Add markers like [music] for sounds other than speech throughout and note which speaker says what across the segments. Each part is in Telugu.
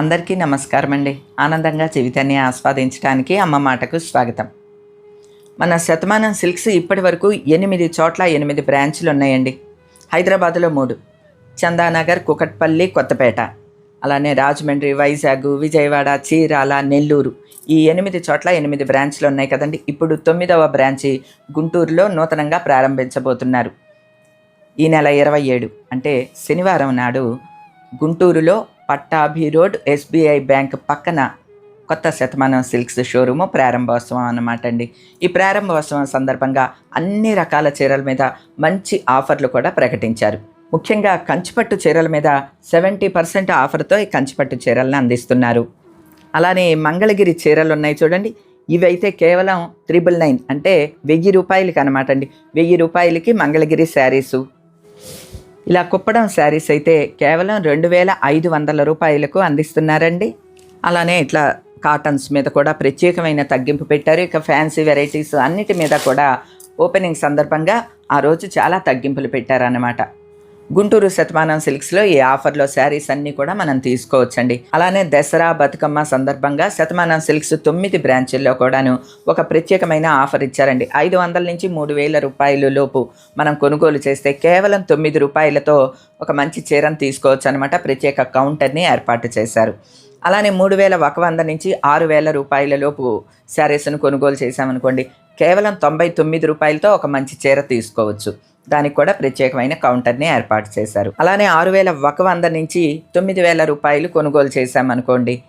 Speaker 1: అందరికీ నమస్కారం అండి ఆనందంగా జీవితాన్ని ఆస్వాదించడానికి అమ్మ మాటకు స్వాగతం. మన శతమానం సిల్క్స్ ఇప్పటి వరకు ఎనిమిది చోట్ల ఎనిమిది బ్రాంచ్లు ఉన్నాయండి. హైదరాబాద్లో మూడు చందానగర్ కుకట్పల్లి కొత్తపేట. అలానే రాజమండ్రి వైజాగ్ విజయవాడ చీరాల నెల్లూరు ఈ ఎనిమిది చోట్ల ఎనిమిది బ్రాంచ్లు ఉన్నాయి కదండి. ఇప్పుడు తొమ్మిదవ బ్రాంచి గుంటూరులో నూతనంగా ప్రారంభించబోతున్నారు. ఈ నెల ఇరవై ఏడు అంటే శనివారం నాడు గుంటూరులో పట్టాభి రోడ్ ఎస్బీఐ బ్యాంక్ పక్కన కొత్త శతమానం సిల్క్స్ షోరూము ప్రారంభోత్సవం అన్నమాట అండి. ఈ ప్రారంభోత్సవం సందర్భంగా అన్ని రకాల చీరల మీద మంచి ఆఫర్లు కూడా ప్రకటించారు. ముఖ్యంగా కంచిపట్టు చీరల మీద సెవెంటీ పర్సెంట్ ఆఫర్తో ఈ కంచిపట్టు చీరలను అందిస్తున్నారు. అలానే మంగళగిరి చీరలు ఉన్నాయి చూడండి. ఇవైతే కేవలం త్రిబుల్ నైన్ అంటే వెయ్యి రూపాయలకి అనమాట అండి. వెయ్యి రూపాయలకి మంగళగిరి శారీసు ఇలా కుప్పడం శారీస్ అయితే కేవలం రెండు వేల ఐదు వందల రూపాయలకు అందిస్తున్నారండి. అలానే ఇట్లా కాటన్స్ మీద కూడా ప్రత్యేకమైన తగ్గింపు పెట్టారు. ఇక ఫ్యాన్సీ వెరైటీస్ అన్నిటి మీద కూడా ఓపెనింగ్ సందర్భంగా ఆ రోజు చాలా తగ్గింపులు పెట్టారన్నమాట. గుంటూరు శతమానం సిల్క్స్లో ఈ ఆఫర్లో శారీస్ అన్నీ కూడా మనం తీసుకోవచ్చండి. అలానే దసరా బతుకమ్మ సందర్భంగా శతమానం సిల్క్స్ తొమ్మిది బ్రాంచుల్లో కూడాను ఒక ప్రత్యేకమైన ఆఫర్ ఇచ్చారండి. ఐదు వందల నుంచి మూడు వేల రూపాయలు లోపు మనం కొనుగోలు చేస్తే కేవలం తొమ్మిది రూపాయలతో ఒక మంచి చీరను తీసుకోవచ్చు అనమాట ప్రత్యేక కౌంటర్ని ఏర్పాటు చేశారు. అలానే మూడు వేల ఒక వంద నుంచి ఆరు వేల రూపాయల లోపు శారీస్ను కొనుగోలు చేశామనుకోండి కేవలం తొంభై తొమ్మిది రూపాయలతో ఒక మంచి చీర తీసుకోవచ్చు. దానికి కూడా ప్రత్యేకమైన కౌంటర్ని ఏర్పాటు చేశారు. అలానే ఆరు వేల ఒక వంద నుంచి తొమ్మిది వేల రూపాయలు కొనుగోలు చేశామనుకోండి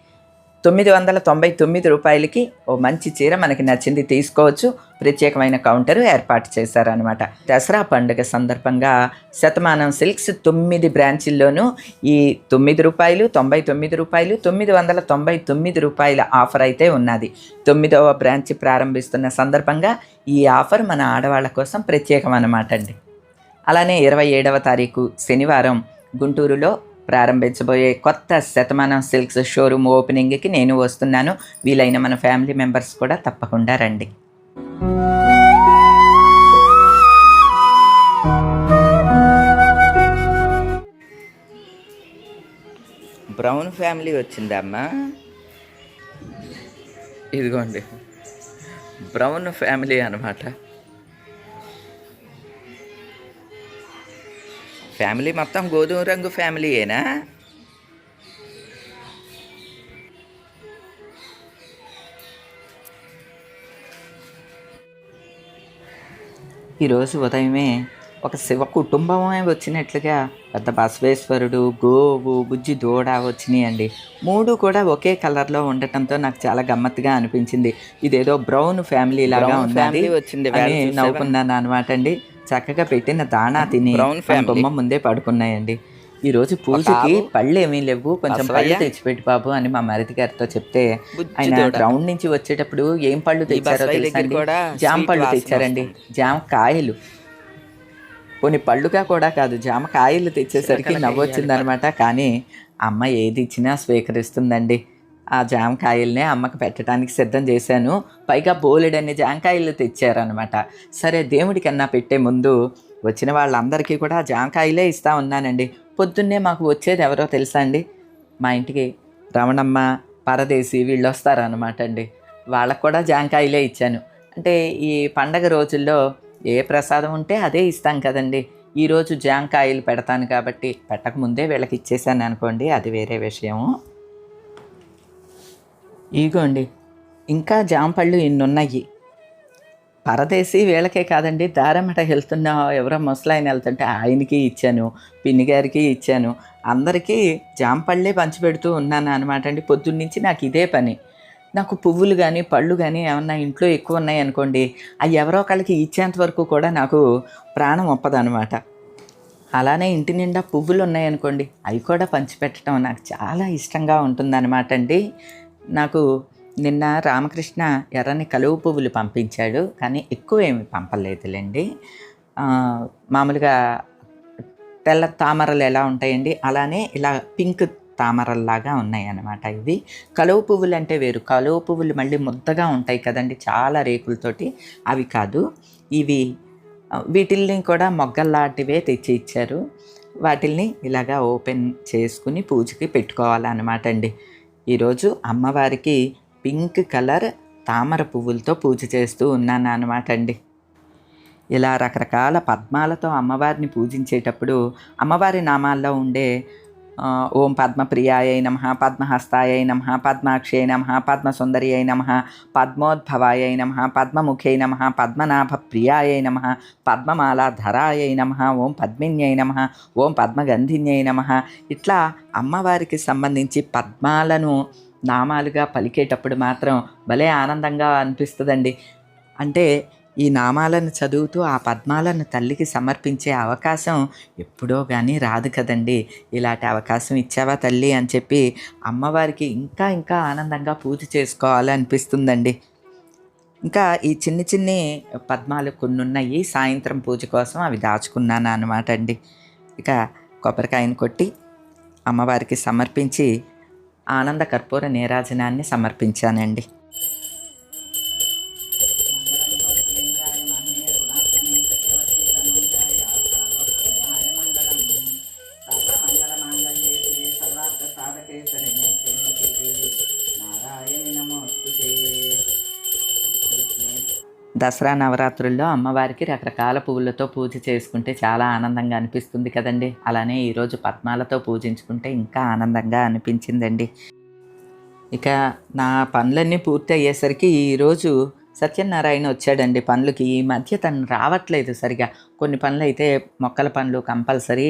Speaker 1: తొమ్మిది వందల తొంభై తొమ్మిది రూపాయలకి ఓ మంచి చీర మనకి నచ్చింది తీసుకోవచ్చు. ప్రత్యేకమైన కౌంటర్ ఏర్పాటు చేశారనమాట దసరా పండుగ సందర్భంగా శతమానం సిల్క్స్ తొమ్మిది బ్రాంచీల్లోనూ ఈ తొమ్మిది రూపాయలు తొంభై తొమ్మిది రూపాయలు తొమ్మిది వందల తొంభై తొమ్మిది రూపాయల ఆఫర్ అయితే ఉన్నది. తొమ్మిదవ బ్రాంచ్ ప్రారంభిస్తున్న సందర్భంగా ఈ ఆఫర్ మన ఆడవాళ్ళ కోసం ప్రత్యేకం అన్నమాట అండి. అలానే ఇరవై ఏడవ తారీఖు శనివారం గుంటూరులో ప్రారంభించబోయే కొత్త శతమానం సిల్క్స్ షోరూమ్ ఓపెనింగ్కి నేను వస్తున్నాను. వీలైన మన ఫ్యామిలీ మెంబర్స్ కూడా తప్పకుండా రండి. బ్రౌన్ ఫ్యామిలీ వచ్చిందమ్మా. ఇదిగోండి. బ్రౌన్ ఫ్యామిలీ అనమాట ఫ్యామిలీ మొత్తం గోధుమ రంగు ఫ్యామిలీయేనా? ఈరోజు ఉదయమే ఒక శివ కుటుంబమే వచ్చినట్లుగా పెద్ద బసవేశ్వరుడు గోవు బుజ్జి దూడ వచ్చినాయండి. మూడు కూడా ఒకే కలర్లో ఉండటంతో నాకు చాలా గమ్మత్తుగా అనిపించింది. ఇదేదో బ్రౌన్ ఫ్యామిలీ లాగా ఉన్నది
Speaker 2: వచ్చింది
Speaker 1: నవ్వుకున్నాను అనమాట అండి. చక్కగా పెట్టిన దాణా తిని బొమ్మ ముందే పడుకున్నాయండి. ఈ రోజు పూజకి పళ్ళు ఏమీ లేవు. కొంచెం పళ్ళు తెచ్చిపెట్టి బాబు అని మా మరిది గారితో చెప్తే ఆయన గ్రౌండ్ నుంచి వచ్చేటప్పుడు ఏం పళ్ళు తెచ్చారో తెలుసా జామ పళ్ళు తెచ్చారండి. జామ కాయలు. కొన్ని పళ్ళుగా కూడా కాదు జామ కాయలు తెచ్చేసరికి నవ్వొచ్చింది అనమాట కానీ అమ్మ ఏది ఇచ్చినా స్వీకరిస్తుందండి. ఆ జామకాయల్నే అమ్మకి పెట్టడానికి సిద్ధం చేశాను. పైగా బోలెడన్ని జామకాయలు తెచ్చారనమాట సరే దేవుడికన్నా పెట్టే ముందు వచ్చిన వాళ్ళందరికీ కూడా జామకాయలే ఇస్తా ఉన్నానండి. పొద్దున్నే మాకు వచ్చేది ఎవరో తెలుసా అండి? మా ఇంటికి రమణమ్మ పరదేశి వీళ్ళు వస్తారనమాట అండి. వాళ్ళకు కూడా జామకాయలే ఇచ్చాను. అంటే ఈ పండగ రోజుల్లో ఏ ప్రసాదం ఉంటే అదే ఇస్తాం కదండి. ఈరోజు జామకాయలు పెడతాను కాబట్టి పెట్టకముందే వీళ్ళకి ఇచ్చేసాను అనుకోండి అది వేరే విషయము. ఇగోండి ఇంకా జాంపళ్ళు ఇన్నున్నాయి. ఉన్నాయి వీళ్ళకే కాదండి దారమట వెళ్తున్న ఎవరో ముసలాయన వెళ్తుంటే ఆయనకి ఇచ్చాను పిన్ని గారికి ఇచ్చాను అందరికీ జాంపళ్ళే పంచిపెడుతూ ఉన్నాను అనమాట అండి. పొద్దున్నుంచి నాకు ఇదే పని. నాకు పువ్వులు కానీ పళ్ళు కానీ ఏమన్నా ఇంట్లో ఎక్కువ ఉన్నాయి అనుకోండి అవి ఎవరో ఒకళ్ళకి ఇచ్చేంత వరకు కూడా నాకు ప్రాణం ఒప్పదనమాట అలానే ఇంటి నిండా పువ్వులు ఉన్నాయనుకోండి అవి కూడా పంచిపెట్టడం నాకు చాలా ఇష్టంగా ఉంటుందన్నమాట అండి. నాకు నిన్న రామకృష్ణ ఎర్రని కలువ పువ్వులు పంపించాడు కానీ ఎక్కువ ఏమి పంపలేదులేండి. మామూలుగా తెల్ల తామరలు ఎలా ఉంటాయండి? అలానే ఇలా పింక్ తామరల్లాగా ఉన్నాయి అన్నమాట ఇవి. కలువ పువ్వులు అంటే వేరు. కలువ పువ్వులు మళ్ళీ ముద్దగా ఉంటాయి కదండి చాలా రేకులతోటి. అవి కాదు. ఇవి వీటిల్ని కూడా మొగ్గల్లాంటివే తెచ్చి ఇచ్చారు. వాటిల్ని ఇలాగా ఓపెన్ చేసుకుని పూజకి పెట్టుకోవాలన్నమాట అండి. ఈరోజు అమ్మవారికి పింక్ కలర్ తామర పువ్వులతో పూజ చేస్తూ ఉన్నాను అనమాట అండి. ఇలా రకరకాల పద్మాలతో అమ్మవారిని పూజించేటప్పుడు అమ్మవారి నామాల్లో ఉండే ఓం పద్మప్రియాయ నమ పద్మహస్తాయ నమ పద్మాక్షయ నమ పద్మసుందర్యై నమ పద్మోద్భవాయ నమ పద్మముఖై నమ పద్మనాభ ప్రియాయ నమ పద్మమాలాధరాయ నమ ఓం పద్మిన్యై నమ ఓం పద్మగంధిన్యై నమ. ఇట్లా అమ్మవారికి సంబంధించి పద్మాలను నామాలుగా పలికేటప్పుడు మాత్రం భలే ఆనందంగా అనిపిస్తుందండి. అంటే ఈ నామాలను చదువుతూ ఆ పద్మాలను తల్లికి సమర్పించే అవకాశం ఎప్పుడో కానీ రాదు కదండి. ఇలాంటి అవకాశం ఇచ్చావా తల్లి అని చెప్పి అమ్మవారికి ఇంకా ఇంకా ఆనందంగా పూజ చేసుకోవాలనిపిస్తుందండి. ఇంకా ఈ చిన్ని చిన్ని పద్మాలు కొన్ని ఉన్నాయి సాయంత్రం పూజ కోసం అవి దాచుకున్నాను అనమాట అండి. ఇక కొబ్బరికాయను కొట్టి అమ్మవారికి సమర్పించి ఆనంద కర్పూర నీరాజనాన్ని సమర్పించానండి. దసరా నవరాత్రుల్లో అమ్మవారికి రకరకాల పువ్వులతో పూజ చేసుకుంటే చాలా ఆనందంగా అనిపిస్తుంది కదండి. అలానే ఈరోజు పద్మాలతో పూజించుకుంటే ఇంకా ఆనందంగా అనిపించిందండి. ఇక నా పనులన్నీ పూర్తి అయ్యేసరికి ఈరోజు సత్యనారాయణ వచ్చాడండి పనులకి. ఈ మధ్య తను రావట్లేదు సరిగా. కొన్ని పనులు అయితే మొక్కల పనులు కంపల్సరీ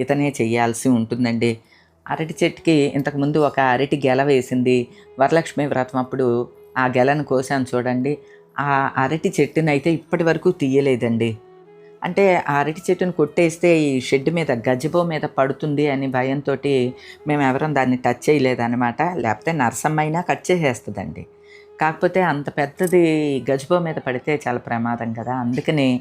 Speaker 1: ఇతనే చేయాల్సి ఉంటుందండి. అరటి చెట్టుకి ఇంతకుముందు ఒక అరటి గెల వేసింది. వరలక్ష్మి వ్రతం అప్పుడు ఆ గెలను కోసాను చూడండి. ఆ అరటి చెట్టుని అయితే ఇప్పటి వరకు తీయలేదండి. అంటే ఆ అరటి చెట్టును కొట్టేస్తే ఈ షెడ్ మీద గజబో మీద పడుతుంది అని భయంతో మేము ఎవరం దాన్ని టచ్ చేయలేదన్నమాట. లేకపోతే నరసమ్మైనా కట్ చేసేస్తుందండి. కాకపోతే అంత పెద్దది గజబో మీద పడితే చాలా ప్రమాదం కదా. అందుకని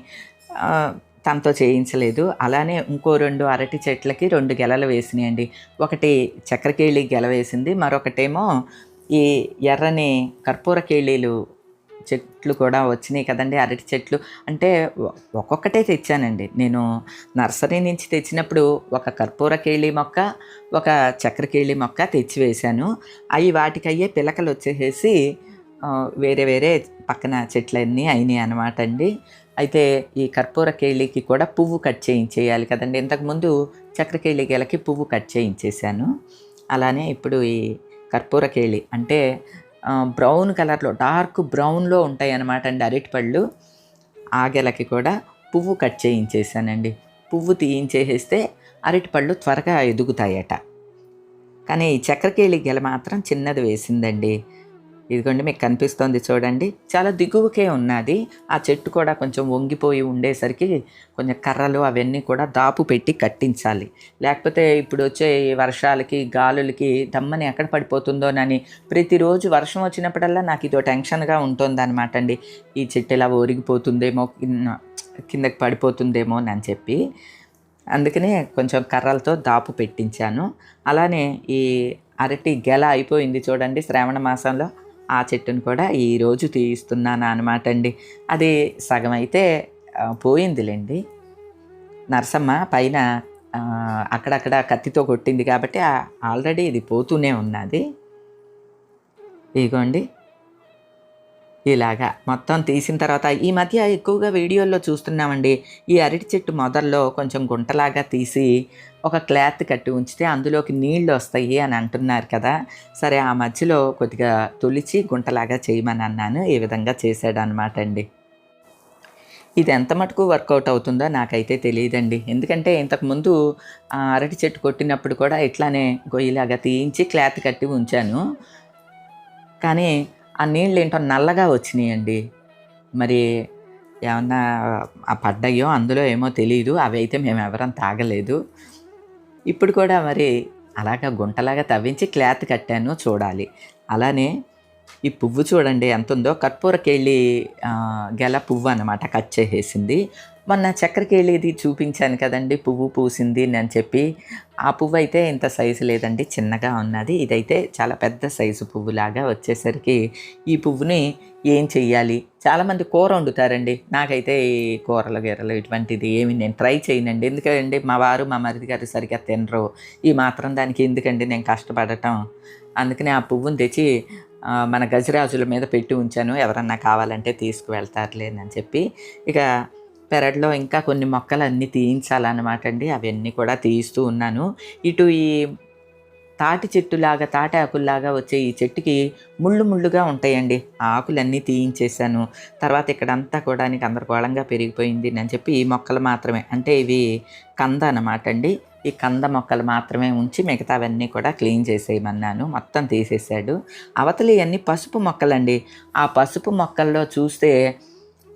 Speaker 1: తనతో చేయించలేదు. అలానే ఇంకో రెండు అరటి చెట్లకి రెండు గెలలు వేసినాయండి. ఒకటి చక్రకేళి గెల వేసింది మరొకటేమో ఈ ఎర్రని కర్పూర కేళీలు చెట్లు కూడా వచ్చినాయి కదండి అరటి చెట్లు. అంటే ఒక్కొక్కటే తెచ్చానండి. నేను నర్సరీ నుంచి తెచ్చినప్పుడు ఒక కర్పూర కేళి మొక్క ఒక చక్రకేళి మొక్క తెచ్చి వేశాను. అవి వాటికయ్యే పిలకలు వచ్చేసేసి వేరే వేరే పక్కన చెట్లన్నీ అయినాయి అనమాట అండి. అయితే ఈ కర్పూర కేళికి కూడా పువ్వు కట్ చేయించేయాలి కదండి. ఇంతకుముందు చక్రకేళి గెలకి పువ్వు కట్ చేయించేశాను. అలానే ఇప్పుడు ఈ కర్పూర కేళి అంటే బ్రౌన్ కలర్లో డార్క్ బ్రౌన్లో ఉంటాయి అన్నమాట అండి అరటిపళ్ళు. ఆగెలకి కూడా పువ్వు కట్ చేయించేసానండి పువ్వు తీయించేసేస్తే అరటిపళ్ళు త్వరగా ఎదుగుతాయట. కానీ ఈ చక్రకేళి గెల మాత్రం చిన్నది వేసిందండి. ఇదిగోండి మీకు కనిపిస్తోంది చూడండి. చాలా దిగువకే ఉన్నది. ఆ చెట్టు కూడా కొంచెం వంగిపోయి ఉండేసరికి కొంచెం కర్రలు అవన్నీ కూడా దాపు పెట్టి కట్టించాలి. లేకపోతే ఇప్పుడు వచ్చే వర్షాలకి గాలులకి దమ్మని ఎక్కడ పడిపోతుందోనని ప్రతిరోజు వర్షం వచ్చినప్పుడల్లా నాకు ఇదో టెన్షన్గా ఉంటుంది అనమాట అండి. ఈ చెట్టు ఇలా ఒరిగిపోతుందేమో కిందకి పడిపోతుందేమో అని చెప్పి. అందుకనే కొంచెం కర్రలతో దాపు పెట్టించాను. అలానే ఈ అరటి గెల అయిపోయింది చూడండి శ్రావణ మాసంలో. ఆ చెట్టును కూడా ఈరోజు తీయిస్తున్నాను అనమాట అండి. అది సగం అయితే పోయిందిలేండి. నరసమ్మ పైన అక్కడక్కడ కత్తితో కొట్టింది కాబట్టి ఆల్రెడీ ఇది పోతూనే ఉన్నది. ఇదిగోండి. ఇలాగా. మొత్తం తీసిన తర్వాత ఈ మధ్య ఎక్కువగా వీడియోల్లో చూస్తున్నామండి. ఈ అరటి చెట్టు మొదల్లో కొంచెం గుంటలాగా తీసి ఒక క్లాత్ కట్టి ఉంచితే అందులోకి నీళ్ళు వస్తాయి అని అంటున్నారు కదా. సరే ఆ మధ్యలో కొద్దిగా తొలిచి గుంటలాగా చేయమని అన్నాను. ఈ విధంగా చేశాడు అనమాట అండి. ఇది ఎంత మటుకు వర్కౌట్ అవుతుందో నాకైతే తెలియదండి. ఎందుకంటే ఇంతకుముందు ఆ అరటి చెట్టు కొట్టినప్పుడు కూడా ఇట్లానే గొయ్యిలాగా తీయించి క్లాత్ కట్టి ఉంచాను. కానీ ఆ నీళ్ళు ఏంటో నల్లగా వచ్చినాయండి. మరి ఏమన్నా ఆ పడ్డాయో అందులో ఏమో తెలియదు అవి అయితే మేము ఎవరం తాగలేదు. ఇప్పుడు కూడా మరి అలాగా గుంటలాగా తవ్వించి క్లాత్ కట్టాను చూడాలి. అలానే ఈ పువ్వు చూడండి ఎంత ఉందో కర్పూరకెళ్ళి గెల పువ్వు అనమాట కట్ చేసేసింది. మొన్న చక్కెరకేళిది చూపించాను కదండి పువ్వు పూసింది అని చెప్పి. ఆ పువ్వు అయితే ఇంత సైజు లేదండి చిన్నగా ఉన్నది. ఇదైతే చాలా పెద్ద సైజు పువ్వులాగా వచ్చేసరికి ఈ పువ్వుని ఏం చెయ్యాలి? చాలామంది కూర వండుతారండి. నాకైతే ఈ కూరలు గీరలు ఇటువంటిది ఏమి నేను ట్రై చేయనండి. ఎందుకంటే మా వారు మా మరిది గారు సరిగ్గా తినరు. ఈ మాత్రం దానికి ఎందుకండి నేను కష్టపడటం? అందుకని ఆ పువ్వుని తెచ్చి మన గజరాజుల మీద పెట్టి ఉంచాను. ఎవరన్నా కావాలంటే తీసుకువెళ్తారులేనని చెప్పి. ఇక పెరట్లో ఇంకా కొన్ని మొక్కలు అన్నీ తీయించాలన్నమాట అండి అవన్నీ కూడా తీయిస్తూ ఉన్నాను. ఇటు ఈ తాటి చెట్టులాగా తాటి ఆకుల్లాగా వచ్చే ఈ చెట్టుకి ముళ్ళు ముళ్ళుగా ఉంటాయండి. ఆ ఆకులన్నీ తీయించేశాను. తర్వాత ఇక్కడంతా కూడా నీకు గందరగోళంగా పెరిగిపోయింది అని చెప్పి ఈ మొక్కలు మాత్రమే. అంటే ఇవి కంద అన్నమాట అండి ఈ కంద మొక్కలు మాత్రమే ఉంచి మిగతావన్నీ కూడా క్లీన్ చేసేయమన్నాను. మొత్తం తీసేసాడు అవతలి అన్ని పసుపు మొక్కలండి. ఆ పసుపు మొక్కల్లో చూస్తే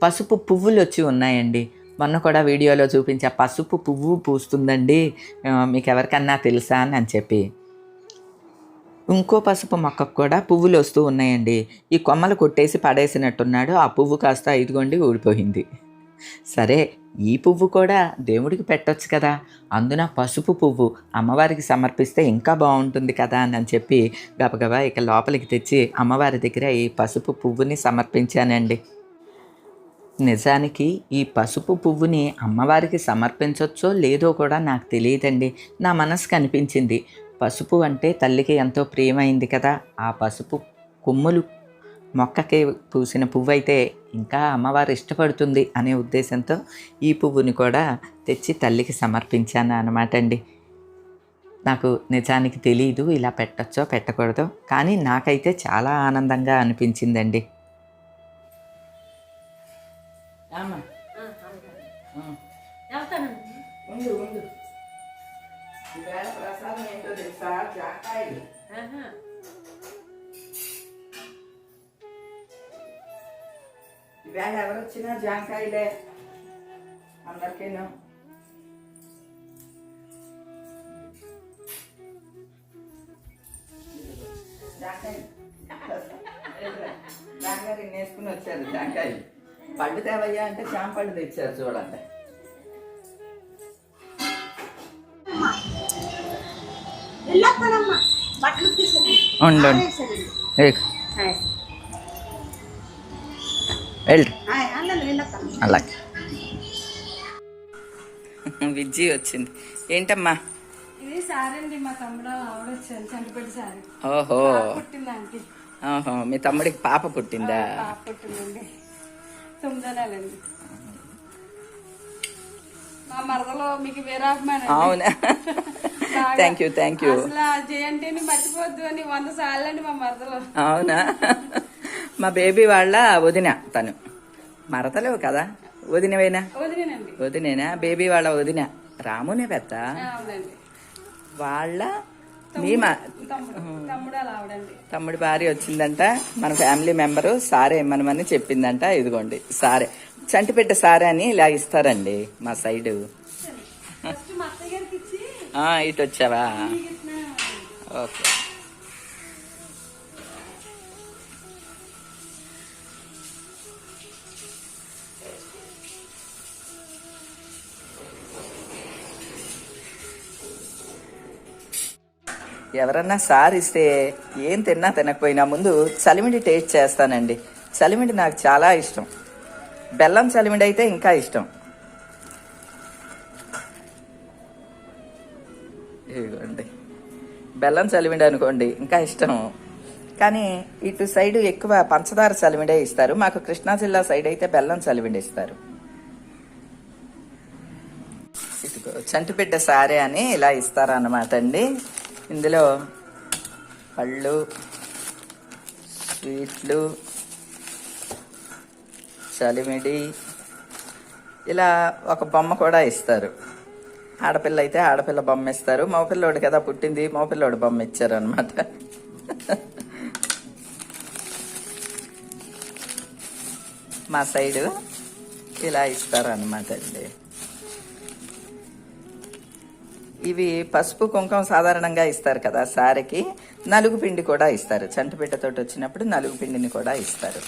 Speaker 1: పసుపు పువ్వులు వచ్చి ఉన్నాయండి. మొన్న కూడా వీడియోలో చూపించే. పసుపు పువ్వు పూస్తుందండి. మీకు ఎవరికన్నా తెలుసా అని అని చెప్పి. ఇంకో పసుపు మొక్కకు కూడా పువ్వులు వస్తూ ఉన్నాయండి. ఈ కొమ్మలు కొట్టేసి పడేసినట్టున్నాడు. ఆ పువ్వు కాస్త ఇదిగోండి ఊడిపోయింది. సరే ఈ పువ్వు కూడా దేవుడికి పెట్టొచ్చు కదా. అందున పసుపు పువ్వు అమ్మవారికి సమర్పిస్తే ఇంకా బాగుంటుంది కదా అని అని చెప్పి గబగబా ఇక లోపలికి తెచ్చి అమ్మవారి దగ్గర ఈ పసుపు పువ్వుని సమర్పించానండి. నిజానికి ఈ పసుపు పువ్వుని అమ్మవారికి సమర్పించవచ్చో లేదో కూడా నాకు తెలియదండి. నా మనసుకు అనిపించింది పసుపు అంటే తల్లికి ఎంతో ప్రియమైంది కదా. ఆ పసుపు కొమ్ములు మొక్కకి పూసిన పువ్వు అయితే ఇంకా అమ్మవారు ఇష్టపడుతుంది అనే ఉద్దేశంతో ఈ పువ్వుని కూడా తెచ్చి తల్లికి సమర్పించాను అనమాట అండి. నాకు నిజానికి తెలియదు ఇలా పెట్టచ్చో పెట్టకూడదో కానీ నాకైతే చాలా ఆనందంగా అనిపించిందండి.
Speaker 2: వెళ్తానండి.
Speaker 1: ఉండు ఉండు. ఈవేళ ప్రసాదం ఏంటో తెలుసా? జాకాయలు. ఈవేళ ఎవరు వచ్చినా జాంకాయలే. అందరికీను. జాంకాయలు [laughs] జాంకాయలు వేసుకుని వచ్చారు జాంకాయలు పళ్ళు తేవయ్యా అంటే జాంపళ్ళు తెచ్చారు చూడండి.
Speaker 2: వెళ్ళొస్తానమ్మా. బట్టలు తీసుకుని
Speaker 1: ఉండు వెళ్ళి.
Speaker 2: అన్నలు వెళ్ళొస్తాను.
Speaker 1: అలాగే. విజ్జి వచ్చింది. ఏంటమ్మా? ఓహో. ఓహో మీ తమ్ముడికి పాప పుట్టిందా?
Speaker 2: పాప పుట్టిందండి. తొమ్మిదో నెలండి మా మరదలో మీకు వేరే అభిమానం
Speaker 1: అవునా? థ్యాంక్ యూ థ్యాంక్ యూ
Speaker 2: అసలు ఆ జయంతిని మర్చిపోద్దు అని వంద సార్లు అండి మా మరదలో.
Speaker 1: అవునా? మా బేబీ వాళ్ళ వదిన తను. మరతలేవు కదా? వదినవేనా? వదినేనా? బేబీ వాళ్ళ వదిన. రామునే పెద్ద? వాళ్ళ మీ మా
Speaker 2: తమ్ముడు
Speaker 1: భార్య వచ్చిందంట. మన ఫ్యామిలీ మెంబరు సారే ఇమ్మనమని చెప్పిందంట. ఇదిగోండి సారే. చంటిపెట్ట సారే అని ఇలా ఇస్తారండి మా సైడు. ఇటు వచ్చావా? ఓకే. ఎవరన్నా సార్ ఇస్తే ఏం తిన్నా తినకపోయినా ముందు చలిమిడి టేస్ట్ చేస్తానండి. చలిమిడి నాకు చాలా ఇష్టం. బెల్లం చలిమిడి అయితే ఇంకా ఇష్టం. ఇదిగోండి. బెల్లం చలిమిడి అనుకోండి ఇంకా ఇష్టం. కానీ ఇటు సైడ్ ఎక్కువ పంచదార చలిమిడే ఇస్తారు. మాకు కృష్ణా జిల్లా సైడ్ అయితే బెల్లం చలిమిడి ఇస్తారు. చంటిబిడ్డ సారే అని ఇలా ఇస్తారన్నమాట అండి ఇందులో పళ్ళు స్వీట్లు చలిమిడి ఇలా ఒక బొమ్మ కూడా ఇస్తారు. ఆడపిల్ల అయితే ఆడపిల్ల బొమ్మ ఇస్తారు. మగపిల్లోడు కదా పుట్టింది మగపిల్లోడు బొమ్మ ఇచ్చారు అనమాట మా సైడు ఇలా ఇస్తారు అనమాట అండి. ఇవి పసుపు కుంకుమ సాధారణంగా ఇస్తారు కదా సారికి. నలుగు పిండి కూడా ఇస్తారు. చంటిపిట్టతోటి వచ్చినప్పుడు నలుగు పిండిని కూడా ఇస్తారు.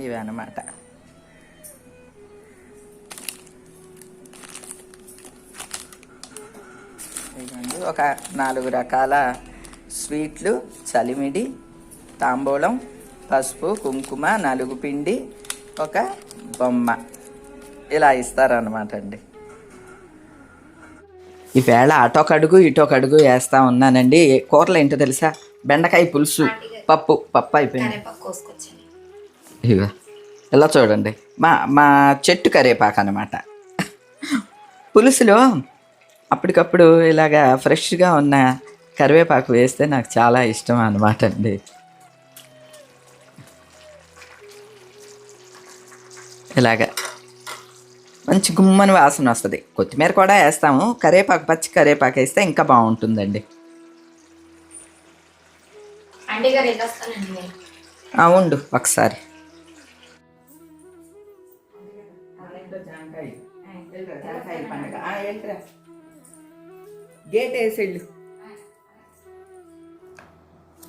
Speaker 1: ఇవి అన్నమాట. ఒక నాలుగు రకాల స్వీట్లు. చలిమిడి తాంబూలం పసుపు కుంకుమ నలుగు పిండి ఒక బొమ్మ. ఇలా ఇస్తారనమాట అండి. ఈవేళ అటొక అడుగు ఇటొక అడుగు వేస్తా ఉన్నానండి. కూరలు ఏంటో తెలుసా? బెండకాయ పులుసు పప్పు పప్పు అయిపోయింది. ఇగో ఇలా చూడండి. మా మా చెట్టు కరేపాకు అనమాట పులుసులో అప్పటికప్పుడు ఇలాగా ఫ్రెష్గా ఉన్న కరివేపాకు వేస్తే నాకు చాలా ఇష్టం అనమాట అండి. ఇలాగా మంచి గుమ్మని వాసన వస్తుంది. కొత్తిమీర కూడా వేస్తాము. కరివేపాకు పచ్చి కరివేపాకు వేస్తే ఇంకా బాగుంటుందండి. ఉండు ఒకసారి. గేట్ వేసేళ్ళు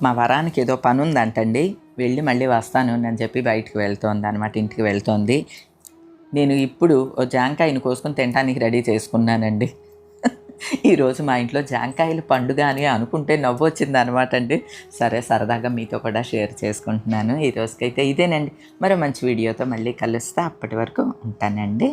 Speaker 1: మా వరానికి ఏదో పని ఉందంటండి వెళ్ళి మళ్ళీ వస్తాను అని చెప్పి బయటికి వెళ్తోంది అనమాట ఇంటికి వెళ్తోంది. నేను ఇప్పుడు ఓ కోసుకొని తినడానికి రెడీ చేసుకున్నానండి. ఈరోజు మా ఇంట్లో జాంకాయలు పండుగ అని అనుకుంటే నవ్వు వచ్చింది అనమాట అండి. సరే సరదాగా మీతో కూడా షేర్ చేసుకుంటున్నాను. ఈ రోజుకైతే ఇదేనండి. మరో మంచి వీడియోతో మళ్ళీ కలుస్తా. అప్పటి వరకు ఉంటానండి.